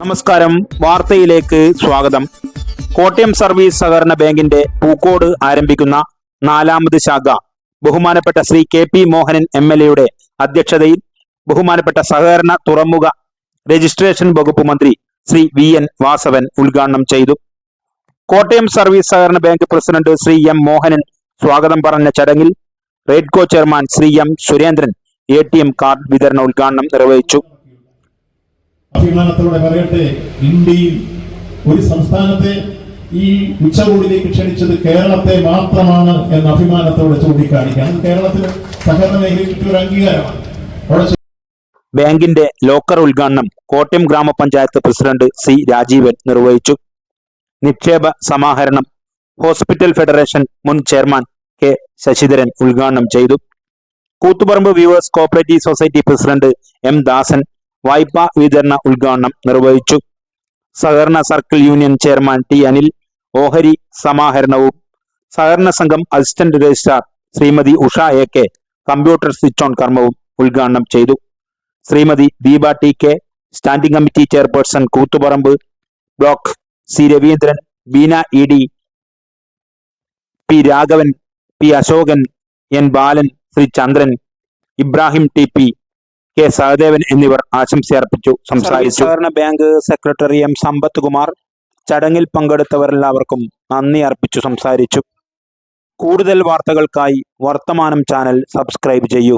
നമസ്കാരം. വാർത്തയിലേക്ക് സ്വാഗതം. കോട്ടയം സർവീസ് സഹകരണ ബാങ്കിന്റെ പൂക്കോട് ആരംഭിക്കുന്ന നാലാമത് ശാഖ. ബഹുമാനപ്പെട്ട Shri K P Mohanan M L എയുടെ അധ്യക്ഷതയിൽ ബഹുമാനപ്പെട്ട സഹകരണ തുറമുഖ രജിസ്ട്രേഷൻ വകുപ്പ് മന്ത്രി ശ്രീ വി എൻ വാസവൻ ഉദ്ഘാടനം ചെയ്തു. കോട്ടയം സർവീസ് സഹകരണ bank president Shri M Mohanan സ്വാഗതം പറഞ്ഞ ചടങ്ങിൽ Redco chairman Shri M Surendran A T M card വിതരണ ഉദ്ഘാടനം നിർവഹിച്ചു. അഭിമാനത്തോടെ പറയട്ടെ ഇന്ത്യയിൽ ഒരു സംസ്ഥാനത്തെ ഈ ഉച്ചകോടിയിലേക്ക് ക്ഷണിച്ചത് കേരളത്തെ മാത്രമാണ് എന്ന അഭിമാനത്തോടെ ചൂണ്ടിക്കാണിക്കാം. കേരളത്തിൽ സഹകരണ മേഖലയിൽ കിട്ടിയ ഒരു അംഗീകാരമാണ്. ബാങ്കിന്റെ ലോക്കർ ഉദ്ഘാടനം കോട്ടയം ഗ്രാമപഞ്ചായത്ത് പ്രസിഡന്റ് സി രാജീവൻ നിർവഹിച്ചു. നിക്ഷേപ സമാഹരണം ഹോസ്പിറ്റൽ ഫെഡറേഷൻ മുൻ ചെയർമാൻ കെ ശശിധരൻ ഉദ്ഘാടനം ചെയ്തു. Koothuparamba weavers cooperative society president M Dasan വായ്പാ വിതരണ ഉദ്ഘാടനം നിർവഹിച്ചു. സഹകരണ circle union chairman T Anil ഓഹരി സമാഹരണവും സഹകരണ സംഘം assistant registrar Shrimati Usha A K computer switch on കർമ്മവും ഉദ്ഘാടനം ചെയ്തു. Shrimati Deepa T K standing committee chairperson Koothuparamba block C Raveendran Beena E D P Raghavan P Ashokan N Balan Shri Chandran Ibrahim T P K Sahadevan എന്നിവർ ആശംസയർപ്പിച്ചു സംസാരിച്ചു. സഹകരണ bank secretary M Sampath Kumar ചടങ്ങിൽ പങ്കെടുത്തവരെല്ലാവർക്കും നന്ദി അർപ്പിച്ചു സംസാരിച്ചു. കൂടുതൽ വാർത്തകൾക്കായി വർത്തമാനം ചാനൽ സബ്സ്ക്രൈബ് ചെയ്യൂ.